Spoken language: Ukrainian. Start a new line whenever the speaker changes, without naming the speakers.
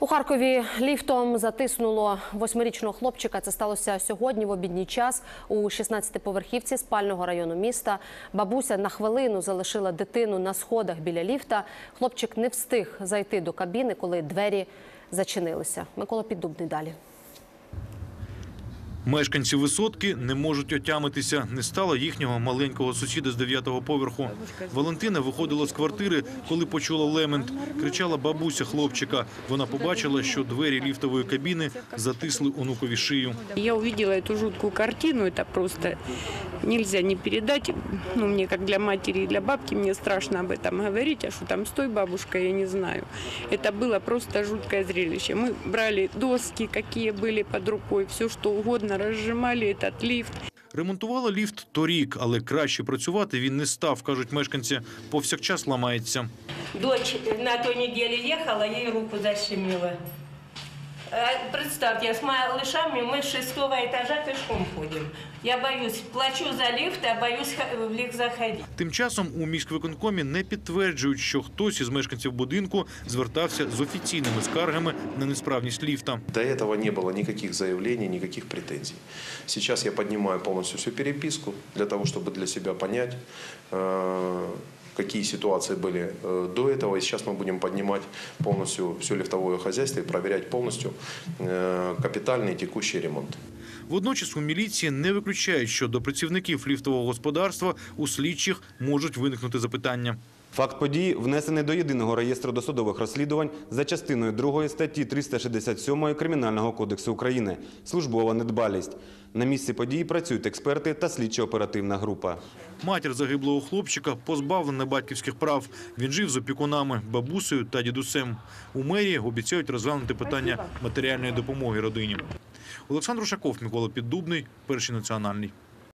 У Харкові ліфтом затиснуло восьмирічного хлопчика. Це сталося сьогодні в обідній час у 16-поверхівці спального району міста. Бабуся на хвилину залишила дитину на сходах біля ліфта. Хлопчик не встиг зайти до кабіни, коли двері зачинилися. Микола Піддубний далі.
Мешканці висотки не можуть отямитися. Не стало їхнього маленького сусіда з дев'ятого поверху. Валентина виходила з квартири, коли почула лемент. Кричала бабуся хлопчика. Вона побачила, що двері ліфтової кабіни затисли онукові шию.
Я увидела эту жуткую картину, это просто нельзя не передать. Ну, мне как для матери и для бабки, мне страшно об этом говорить, а что там с той бабушкой, я не знаю. Это было просто жуткое зрелище. Мы брали доски, какие были под рукой, все что угодно, разжимали этот лифт.
Ремонтувала ліфт торік, але краще працювати він не став, кажуть мешканці. Повсякчас ламається.
Дочь на той неділі їхала, їй руку защемила. Э, Представьте, с малышами мы с шестого этажа пешком ходим. Я боюсь, плачу за лифт, а боюсь ха- в лифт заходить.
Тим часом у міськвиконкомі не підтверджують, що хтось із мешканців будинку звертався з офіційними скаргами на несправність ліфта.
До этого не было никаких заявлений, никаких претензий. Сейчас я поднимаю полностью всю переписку для того, чтобы для себя понять, э, какие ситуации были э, до этого. И сейчас мы будем поднимать полностью все лифтовое хозяйство и проверять полностью э, капитальный и текущий ремонт.
Водночас у міліції не виключають, що до працівників ліфтового господарства у слідчих можуть виникнути запитання.
Факт події внесений до єдиного реєстру досудових розслідувань за частиною 2 статті 367 Кримінального кодексу України службова недбалість. На місці події працюють експерти та слідчо-оперативна група.
Матір загиблого хлопчика позбавлена батьківських прав. Він жив з опікунами, бабусею та дідусем. У мерії обіцяють розглянути питання матеріальної допомоги родині. Олександр Ушаков, Микола Піддубний, перший національний.